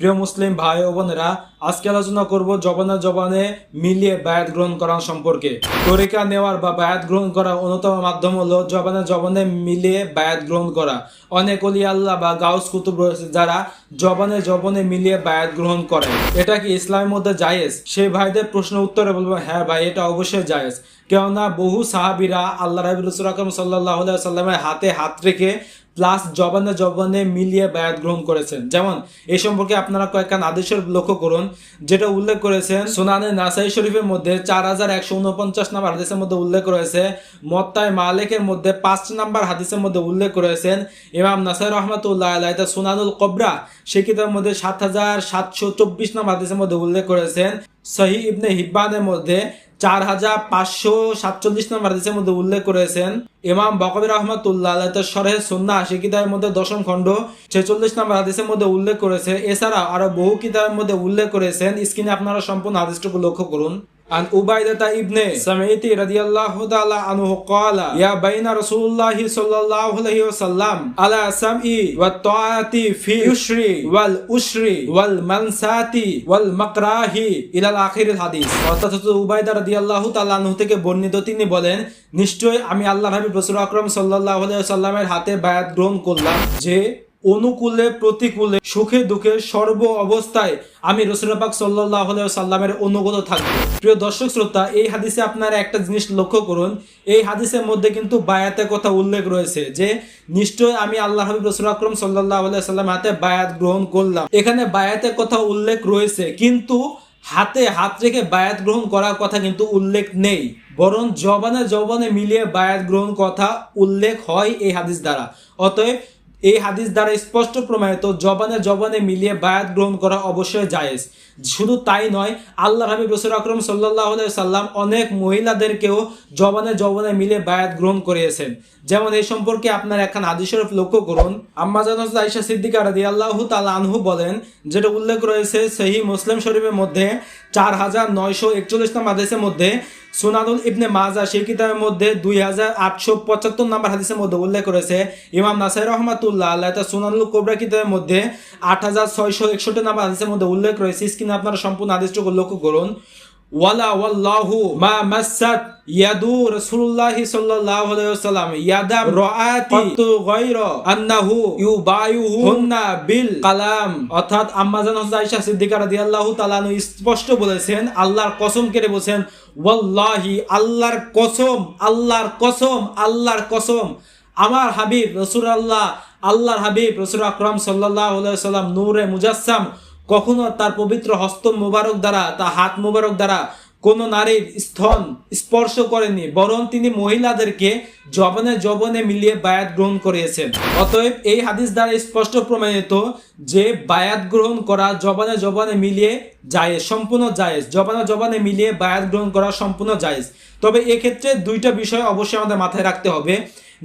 প্রিয় মুসলিম ভাই ও বোনেরা, আজকে আলোচনা করব জবানে জবানে মিলিয়ে বায়াত গ্রহণ করা সম্পর্কে। তরিকা নেওয়ার বা বায়াত গ্রহণ করার অন্যতম মাধ্যম হলো জবানে জবানে মিলিয়ে বায়াত গ্রহণ করা। অনেক অলি আল্লাহ বা গাউস কুতুব রয়েছে যারা জবানে জবানে মিলিয়ে বায়াত গ্রহণ করে। এটা কি ইসলামের মধ্যে জায়েজ? সেই ভাইদের প্রশ্ন উত্তরে বলব হ্যাঁ ভাই, এটা অবশ্যই জায়েজ। কেননা বহু সাহাবিরা আল্লাহ রাবি আকরম সাল্লাহ সাল্লামের হাতে হাত রেখে প্লাস জবানে জবানে মিলিয়ে বায়াত গ্রহণ করেছেন। যেমন এই সম্পর্কে আপনারা কয়েকখান আদেশের লক্ষ্য করুন, যেটা উল্লেখ করেছেন, সুনানে নাসাই শরীফের মধ্যে চার হাজার একশো উনপঞ্চাশ নাম্বার হাদিসের মধ্যে উল্লেখ রয়েছে মত্তায় মালিকের মধ্যে পাঁচ নাম্বার হাদিসের মধ্যে উল্লেখ করেছেন, ইমাম নাসাই রহমতুল্লাহ আল্লাহ তা সুনানুল কবরা, সে কিতাবের মধ্যে সাত হাজার সাতশো চব্বিশ নাম্বার হাদিসের মধ্যে উল্লেখ করেছেন সহি ইবনে হিব্বানের মধ্যে চার হাজার পাঁচশো সাতচল্লিশ নম্বর হাদিসের মধ্যে উল্লেখ করেছেন, ইমাম বকবির রহমতুল্লাহ আল্লাহ সরহে সন্না সে কিতাবের মধ্যে দশম খণ্ড ছেচল্লিশ নম্বর হাদিসের মধ্যে উল্লেখ করেছে। এছাড়া আরও বহু কিতাবের মধ্যে উল্লেখ করেছেন। স্ক্রিনে আপনারা সম্পূর্ণ হাদিসটুকু লক্ষ্য করুন। عن عبيدة ابن سمعت رضي الله تعالى عنه قال يا بين رسول الله صلى الله عليه وسلم على سمع والطاعة في يشر والأشر والمنسات والمكره إلى الآخر الحديث অর্থাৎ উবাইদা রাদিয়াল্লাহু তাআলা আনহু থেকে বর্ণিত তিনি বলেন নিশ্চয় আমি আল্লাহ হাবিব রাসূল আকরাম সাল্লাল্লাহু আলাইহি সাল্লামের হাতে বায়াত গ্রহণ করলাম যে অনুকূলে, প্রতিকূলে, সুখে, দুঃখে সর্ব অবস্থায় আমি রসুলপাক সাল্লাহ সাল্লামের অনুগত থাকব। প্রিয় দর্শক শ্রোতা, এই হাদিসে আপনারা একটা জিনিস লক্ষ্য করুন। এই হাদিসের মধ্যে কিন্তু বায়াতের কথা উল্লেখ রয়েছে যে নিশ্চয় আমি আল্লাহ হাবিব রসুল আকরম সাল্লাহ সাল্লাম হাতে বায়াত গ্রহণ করলাম। এখানে বায়াতের কথা উল্লেখ রয়েছে, কিন্তু হাতে হাত রেখে বায়াত গ্রহণ করার কথা কিন্তু উল্লেখ নেই। বরং জবানে জবানে মিলিয়ে বায়াত গ্রহণ কথা উল্লেখ হয় এই হাদিস দ্বারা। অতএব এই হাদিস দ্বারা স্পষ্ট প্রমাণিত, জবানে জবানে মিলিয়ে বায়াত গ্রহণ করা অবশ্যই জায়েজ। শুধু তাই নয়, আল্লাহ হাবিব রসুল আকরম সাল্লাহ সাল্লাম অনেক মহিলাদেরকেও জবানে জবানে মিলে বায়াত গ্রহণ করিয়েছেন। যেমন এই সম্পর্কে আপনার একখান হাদিস শরীফ লক্ষ্য করুন। আম্মা জানাজ আইসা সিদ্দিকা রাদি আল্লাহ তালা আনহু বলেন, যেটা উল্লেখ রয়েছে সেই মুসলিম শরীফের মধ্যে চার হাজার নয়শো একচল্লিশ নম্বর হাদিসের মধ্যে সুনাদুল ইবনে মাজা সেই কিতাবের মধ্যে দুই হাজার আটশো পঁচাত্তর নম্বর হাদিসের মধ্যে উল্লেখ করেছে ইমাম নাসাই তা কোবরা কিতাবের মধ্যে আট হাজার ছয়শো একষট্টি মধ্যে উল্লেখ রয়েছে। আপনারা সম্পূর্ণ লক্ষ্য করুন। ওয়ালা ওয়াল্লাহু মা মাসাত ইয়াদু রাসূলুল্লাহ সাল্লাল্লাহু আলাইহি ওয়াসাল্লাম রাআতি আন্নাহু বিল কালাম। অর্থাৎ আম্মা জান হযরত আয়েশা সিদ্দিকা রাদিয়াল্লাহু তাআলা স্পষ্ট বলেছেন, আল্লাহর কসম করে বলেছেন, ওয়াল্লাহি, আল্লাহর কসম আল্লাহর কসম আল্লাহর কসম। আমার হাবিব রসুল আল্লাহ আল্লাহর হাবিব রসুল আকরম সাল্লাহ সাল্লাম নূরে মুজাসসাম কখনো তার পবিত্র হস্ত মুবারক দ্বারা, তার হাত মুবারক দ্বারা কোনো নারীর স্থন স্পর্শ করেনি, বরং তিনি মহিলাদেরকে জবনে জবনে মিলিয়ে বায়াত গ্রহণ করিয়েছেন। অতএব এই হাদিস দ্বারা স্পষ্ট প্রমাণিত যে বায়াত গ্রহণ করা জবানে জবানে মিলিয়ে জায়েজ, সম্পূর্ণ জায়েজ। জবানে জবানে মিলিয়ে বায়াত গ্রহণ করা সম্পূর্ণ জায়েজ। তবে এক্ষেত্রে দুইটা বিষয় অবশ্যই আমাদের মাথায় রাখতে হবে।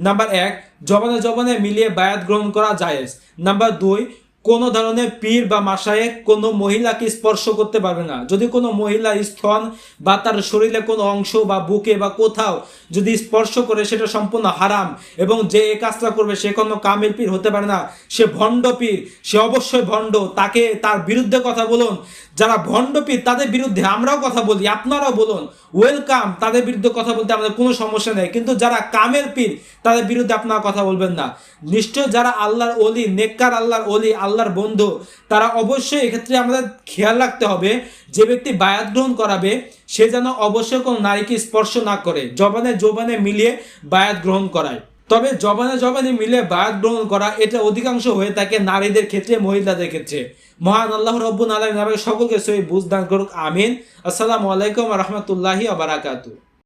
নাম্বার এক, জবানে জবানে মিলিয়ে বায়াত গ্রহণ করা জায়েজ। নাম্বার দুই কোনো ধরনের পীর বা মাসায়ে কোনো মহিলাকে স্পর্শ করতে পারবে না। যদি কোনো মহিলা স্থন বা তার শরীরে কোনো অংশ বা বুকে বা কোথাও যদি স্পর্শ করে, সেটা সম্পূর্ণ হারাম এবং যে এ কাজটা করবে, সে কোনো কামের পীর হতে পারে না। সে ভণ্ড পীর, সে অবশ্যই ভণ্ড। তাকে তার বিরুদ্ধে কথা বলুন। যারা ভণ্ড পীর তাদের বিরুদ্ধে আমরাও কথা বলি, আপনারাও বলুন। ওয়েলকাম তাদের বিরুদ্ধে কথা বলতে আমাদের কোনো সমস্যা নেই। কিন্তু যারা কামের পীর, তাদের বিরুদ্ধে আপনারা কথা বলবেন না। নিশ্চয় যারা আল্লাহর অলি নেককার আল্লাহর অলি আল্লাহর বন্ধু, তারা অবশ্যই এক্ষেত্রে আমাদের খেয়াল রাখতে হবে, যে ব্যক্তি বায়াত গ্রহণ করাবে, সে যেন অবশ্যই কোনো নারীকে স্পর্শ না করে জবানে জবানে মিলিয়ে বায়াত গ্রহণ করায়। তবে জবানে জবানে মিলে বায়াত গ্রহণ করা এটা অধিকাংশ হয়ে থাকে নারীদের ক্ষেত্রে, মহিলাদের ক্ষেত্রে। মহান আল্লাহ রব্বুল আলম সকলকে সই বুঝদান করুক, আমিন। আসসালামু আলাইকুম রহমতুল্লাহি আবরাকাতু